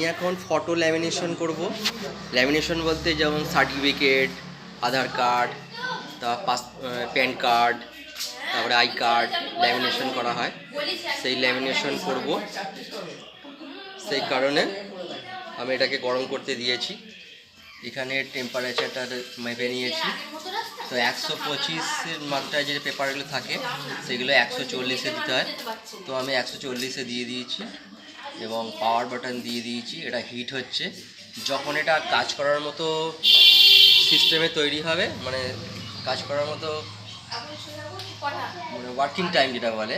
আমি এখন photo lamination করব। ল্যামিনেশন বলতে যেমন সার্টিফিকেট আধার কার্ড তা পাস প্যান কার্ড তারপরে আই কার্ড ল্যামিনেশন করা হয়। সেই ল্যামিনেশন করব। সেই কারণে আমি এটাকে গরম করতে দিয়েছি। এখানে টেম্পারেচারটা মেপে নিয়েছি। তো একশো পঁচিশের মাত্রায় যে পেপারগুলো থাকে, সেগুলো একশো চল্লিশে দিতে হয়। তো আমি একশো চল্লিশে দিয়ে দিয়েছি। এবং পাওয়ার বাটন দিয়ে দিয়েছি, এটা হিট হচ্ছে। যখন এটা কাজ করার মতো সিস্টেমে তৈরি হবে মানে কাজ করার মতো মানে ওয়ার্কিং টাইম যেটা বলে,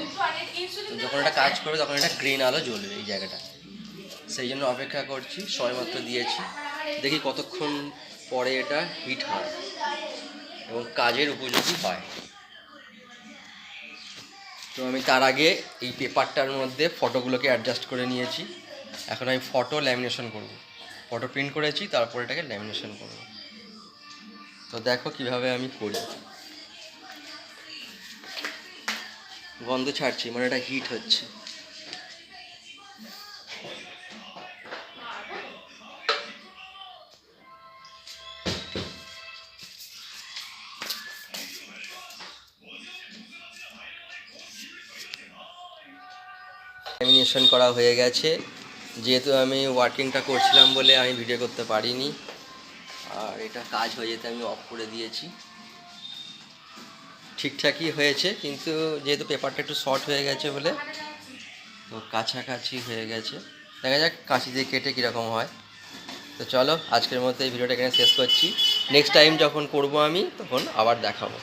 তো যখন এটা কাজ করবে তখন এটা গ্রিন আলো জ্বলবে এই জায়গাটা। সেই জন্য অপেক্ষা করছি সময়মাত্র দিয়েছি। দেখি কতক্ষণ পরে এটা হিট হয় এবং কাজের উপযোগী হয়। তো আমি তার আগে এই পেপারটার মধ্যে ফটোগুলোকে অ্যাডজাস্ট করে নিয়েছি। এখন আমি ফটো ল্যামিনেশন করব। ফটো প্রিন্ট করেছি, তারপর এটাকে ল্যামিনেশন করব। তো দেখো কীভাবে আমি করি। গন্ধ ছাড়ছি মানে এটা হিট হচ্ছে। ল্যামিনেশন করা হয়ে গেছে। যেহেতু আমি ওয়ার্কিংটা করছিলাম বলে আমি ভিডিও করতে পারিনি। আর এটা কাজ হয়ে যেতে আমি অফ করে দিয়েছি। ঠিকঠাকই হয়েছে, কিন্তু যেহেতু পেপারটা একটু শর্ট হয়ে গেছে বলে, তো কাছাকাছি হয়ে গেছে। দেখা যাক কাঁচি দিয়ে কেটে কীরকম হয়। তো চলো, আজকের মধ্যে এই ভিডিওটা এখানে শেষ করছি। নেক্সট টাইম যখন করব আমি, তখন আবার দেখাবো।